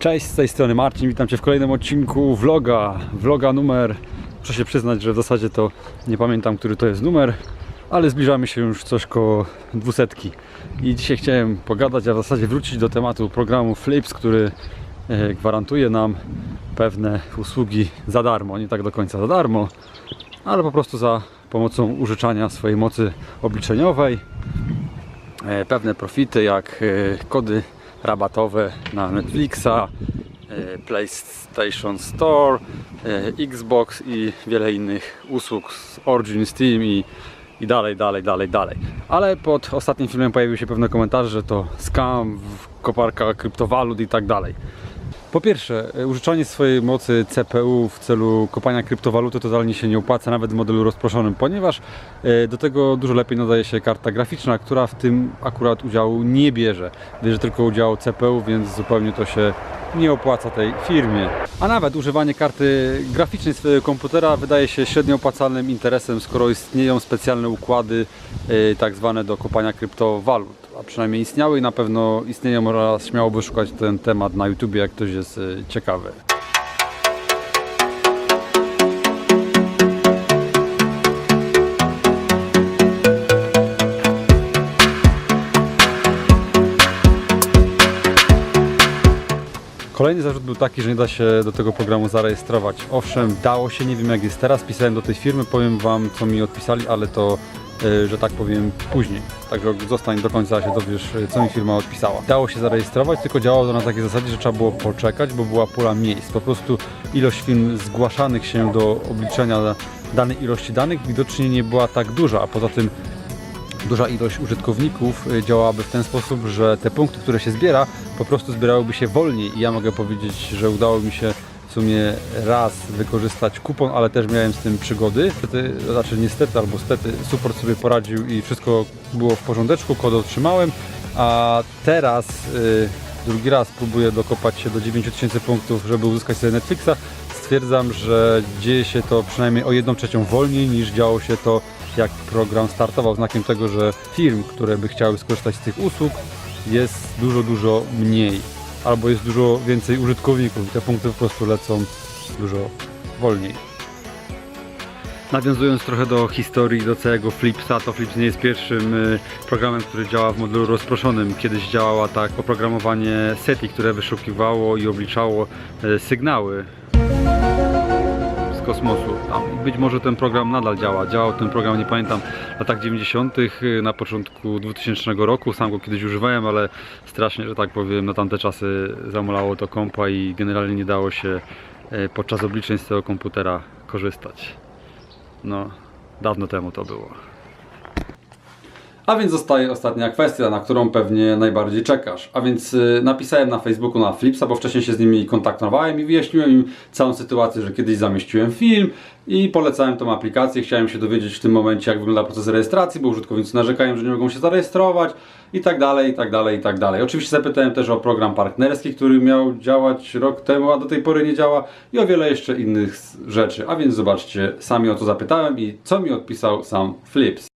Cześć, z tej strony Marcin, witam Cię w kolejnym odcinku vloga. Vloga numer, muszę się przyznać, że w zasadzie to nie pamiętam, który to jest numer, ale zbliżamy się już coś koło dwusetki. I dzisiaj chciałem pogadać, a w zasadzie wrócić do tematu programu Flips, który e, gwarantuje nam pewne usługi za darmo, nie tak do końca za darmo, ale po prostu za pomocą użyczania swojej mocy obliczeniowej e, pewne profity jak e, kody rabatowe na Netflixa, e, PlayStation Store, e, Xbox i wiele innych usług z Origin, Steam i, i dalej, dalej, dalej, dalej. Ale pod ostatnim filmem pojawiły się pewne komentarze, że to scam, koparka kryptowalut i tak dalej. Po pierwsze, e, użyczanie swojej mocy CPU w celu kopania kryptowaluty totalnie się nie opłaca, nawet w modelu rozproszonym, ponieważ e, do tego dużo lepiej nadaje się karta graficzna, która w tym akurat udziału nie bierze. Bierze tylko udział CPU, więc zupełnie to się nie opłaca tej firmie. A nawet używanie karty graficznej swojego komputera wydaje się średnio opłacalnym interesem, skoro istnieją specjalne układy e, tak zwane do kopania kryptowalut a przynajmniej istniały i na pewno istnieją, można śmiało wyszukać ten temat na YouTube, jak ktoś jest y, ciekawy. Kolejny zarzut był taki, że nie da się do tego programu zarejestrować. Owszem, dało się, nie wiem jak jest teraz. Pisałem do tej firmy, powiem Wam co mi odpisali, ale to, y, że tak powiem, później. Także zostań do końca, się dowiesz co mi firma odpisała. Dało się zarejestrować, tylko działało to na takiej zasadzie, że trzeba było poczekać, bo była pula miejsc. Po prostu ilość firm zgłaszanych się do obliczenia danej ilości danych widocznie nie była tak duża, a poza tym duża ilość użytkowników y, działałaby w ten sposób, że te punkty, które się zbiera, po prostu zbierałyby się wolniej. I ja mogę powiedzieć, że udało mi się w sumie raz wykorzystać kupon, ale też miałem z tym przygody. Niestety, znaczy niestety albo stety, support sobie poradził i wszystko było w porządeczku, kod otrzymałem, a teraz y, drugi raz próbuję dokopać się do 9000 punktów, żeby uzyskać sobie Netflixa. Stwierdzam, że dzieje się to przynajmniej o 1 trzecią wolniej niż działo się to jak program startował, znakiem tego, że firm, które by chciały skorzystać z tych usług jest dużo, dużo mniej albo jest dużo więcej użytkowników i te punkty po prostu lecą dużo wolniej. Nawiązując trochę do historii, do całego Flipsa, to Flips nie jest pierwszym y, programem, który działa w modelu rozproszonym. Kiedyś działała tak oprogramowanie SETI, które wyszukiwało i obliczało y, sygnały kosmosu. Tam. Być może ten program nadal działa. Działał ten program, nie pamiętam, w latach 90., y, na początku 2000 roku. Sam go kiedyś używałem, ale strasznie, że tak powiem, na tamte czasy zamulało to kompa i generalnie nie dało się y, podczas obliczeń z tego komputera korzystać. No, dawno temu to było. A więc zostaje ostatnia kwestia, na którą pewnie najbardziej czekasz. A więc y, napisałem na Facebooku na Flipsa, bo wcześniej się z nimi kontaktowałem i wyjaśniłem im całą sytuację, że kiedyś zamieściłem film i polecałem tą aplikację. Chciałem się dowiedzieć w tym momencie, jak wygląda proces rejestracji, bo użytkownicy narzekają, że nie mogą się zarejestrować i tak dalej, i tak dalej, i tak dalej. Oczywiście zapytałem też o program partnerski, który miał działać rok temu, a do tej pory nie działa i o wiele jeszcze innych rzeczy. A więc zobaczcie, sami o to zapytałem i co mi odpisał sam Flips.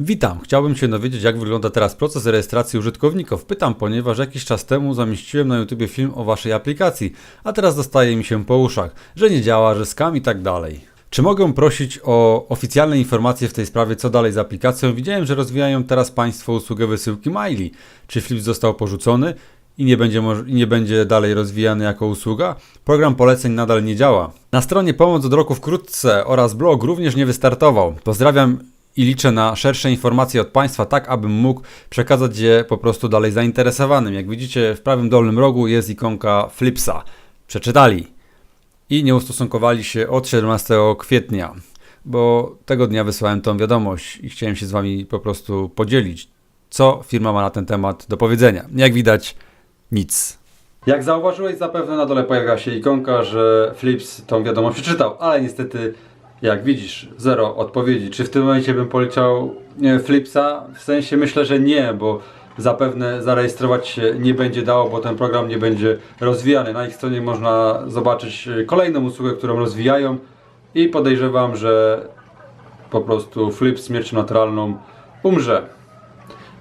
Witam. Chciałbym się dowiedzieć, jak wygląda teraz proces rejestracji użytkowników. Pytam, ponieważ jakiś czas temu zamieściłem na YouTube film o waszej aplikacji, a teraz dostaje mi się po uszach, że nie działa, że skam i tak dalej. Czy mogę prosić o oficjalne informacje w tej sprawie, co dalej z aplikacją? Widziałem, że rozwijają teraz Państwo usługę wysyłki maili. Czy Flip został porzucony i nie będzie, i nie będzie dalej rozwijany jako usługa? Program poleceń nadal nie działa. Na stronie Pomoc od roku wkrótce oraz blog również nie wystartował. Pozdrawiam i liczę na szersze informacje od Państwa, tak abym mógł przekazać je po prostu dalej zainteresowanym. Jak widzicie, w prawym dolnym rogu jest ikonka Flipsa. Przeczytali i nie ustosunkowali się od 17 kwietnia, bo tego dnia wysłałem tą wiadomość i chciałem się z Wami po prostu podzielić, co firma ma na ten temat do powiedzenia. Jak widać, nic. Jak zauważyłeś, zapewne na dole pojawia się ikonka, że Flips tą wiadomość przeczytał, ale niestety, jak widzisz, zero odpowiedzi. Czy w tym momencie bym poleciał nie, Flipsa? W sensie myślę, że nie, bo zapewne zarejestrować się nie będzie dało, bo ten program nie będzie rozwijany. Na ich stronie można zobaczyć e, kolejną usługę, którą rozwijają i podejrzewam, że po prostu Flip śmiercią naturalną umrze.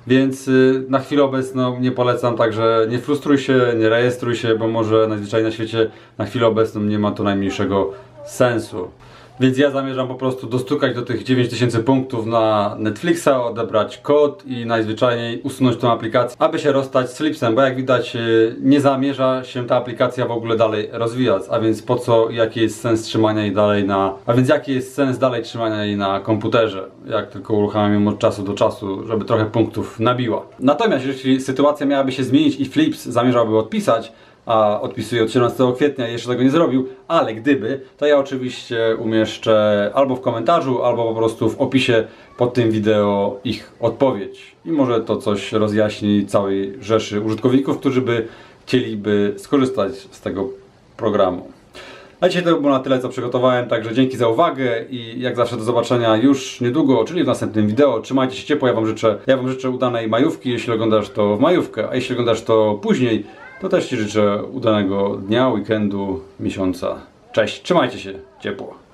Więc y, na chwilę obecną nie polecam, także nie frustruj się, nie rejestruj się, bo może najzwyczajniej na świecie na chwilę obecną nie ma to najmniejszego sensu. Więc ja zamierzam po prostu dostukać do tych 9000 punktów na Netflixa, odebrać kod i najzwyczajniej usunąć tą aplikację, aby się rozstać z Flipsem, bo jak widać y, nie zamierza się ta aplikacja w ogóle dalej rozwijać, a więc po co, jaki jest sens trzymania jej dalej na, a więc jaki jest sens dalej trzymania jej na komputerze, jak tylko uruchamiam ją od czasu do czasu, żeby trochę punktów nabiła. Natomiast jeśli sytuacja miałaby się zmienić i Flips zamierzałby odpisać, a odpisuje od 17 kwietnia jeszcze tego nie zrobił, ale gdyby, to ja oczywiście umieszczę albo w komentarzu, albo po prostu w opisie pod tym wideo ich odpowiedź. I może to coś rozjaśni całej rzeszy użytkowników, którzy by chcieliby skorzystać z tego programu. A dzisiaj to było na tyle, co przygotowałem, także dzięki za uwagę i jak zawsze do zobaczenia już niedługo, czyli w następnym wideo. Trzymajcie się ciepło, ja Wam życzę, ja wam życzę udanej majówki, jeśli oglądasz to w majówkę, a jeśli oglądasz to później, to też Ci życzę udanego dnia, weekendu, miesiąca. Cześć, trzymajcie się ciepło.